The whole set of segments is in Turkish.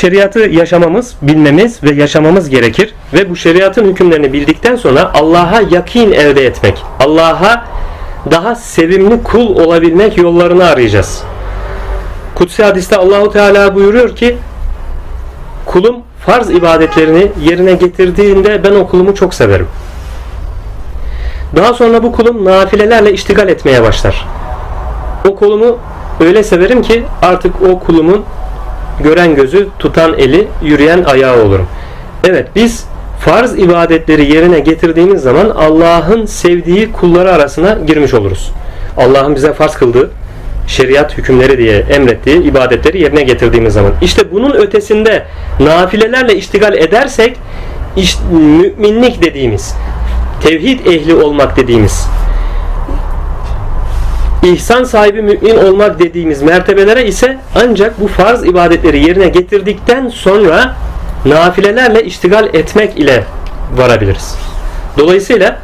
Şeriatı yaşamamız, bilmemiz ve yaşamamız gerekir. Ve bu şeriatın hükümlerini bildikten sonra Allah'a yakin elde etmek, Allah'a daha sevimli kul olabilmek yollarını arayacağız. Kutsi hadiste Allahu Teala buyuruyor ki kulum farz ibadetlerini yerine getirdiğinde ben o kulumu çok severim. Daha sonra bu kulum nafilelerle iştigal etmeye başlar. O kulumu öyle severim ki artık o kulumun gören gözü, tutan eli, yürüyen ayağı olurum. Evet biz farz ibadetleri yerine getirdiğimiz zaman Allah'ın sevdiği kulları arasına girmiş oluruz. Allah'ın bize farz kıldığı şeriat hükümleri diye emrettiği ibadetleri yerine getirdiğimiz zaman. İşte bunun ötesinde nafilelerle iştigal edersek iş- müminlik dediğimiz, tevhid ehli olmak dediğimiz, İhsan sahibi mümin olmak dediğimiz mertebelere ise ancak bu farz ibadetleri yerine getirdikten sonra nafilelerle iştigal etmek ile varabiliriz. Dolayısıyla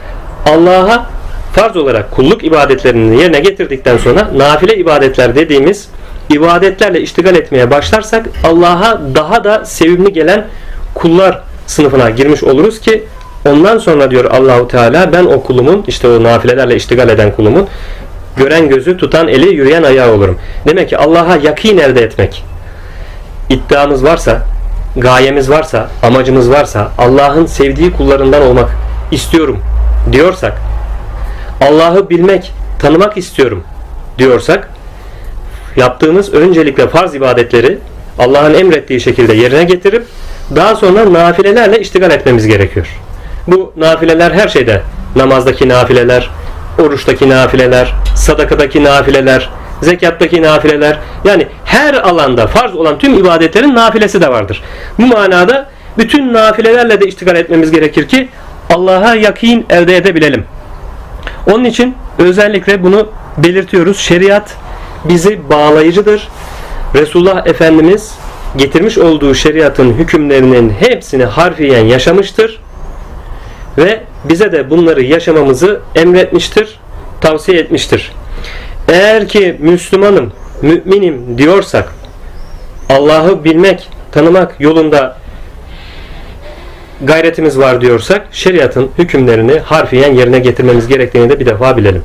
Allah'a farz olarak kulluk ibadetlerini yerine getirdikten sonra nafile ibadetler dediğimiz ibadetlerle iştigal etmeye başlarsak Allah'a daha da sevimli gelen kullar sınıfına girmiş oluruz ki ondan sonra diyor Allahu Teala ben o kulumun işte o nafilelerle iştigal eden kulumun gören gözü tutan eli yürüyen ayağı olurum. Demek ki Allah'a yakin elde etmek iddiamız varsa, gayemiz varsa, amacımız varsa, Allah'ın sevdiği kullarından olmak istiyorum diyorsak, Allah'ı bilmek, tanımak istiyorum diyorsak, yaptığımız öncelikle farz ibadetleri Allah'ın emrettiği şekilde yerine getirip daha sonra nafilelerle iştigal etmemiz gerekiyor. Bu nafileler her şeyde. Namazdaki nafileler, oruçtaki nafileler, sadakadaki nafileler, zekattaki nafileler. Yani her alanda farz olan tüm ibadetlerin nafilesi de vardır. Bu manada bütün nafilelerle de iştigal etmemiz gerekir ki Allah'a yakin elde edebilelim. Onun için özellikle bunu belirtiyoruz. Şeriat bizi bağlayıcıdır. Resulullah Efendimiz getirmiş olduğu şeriatın hükümlerinin hepsini harfiyen yaşamıştır ve bize de bunları yaşamamızı emretmiştir, tavsiye etmiştir. Eğer ki Müslümanım, müminim diyorsak Allah'ı bilmek, tanımak yolunda gayretimiz var diyorsak şeriatın hükümlerini harfiyen yerine getirmemiz gerektiğini de bir defa bilelim.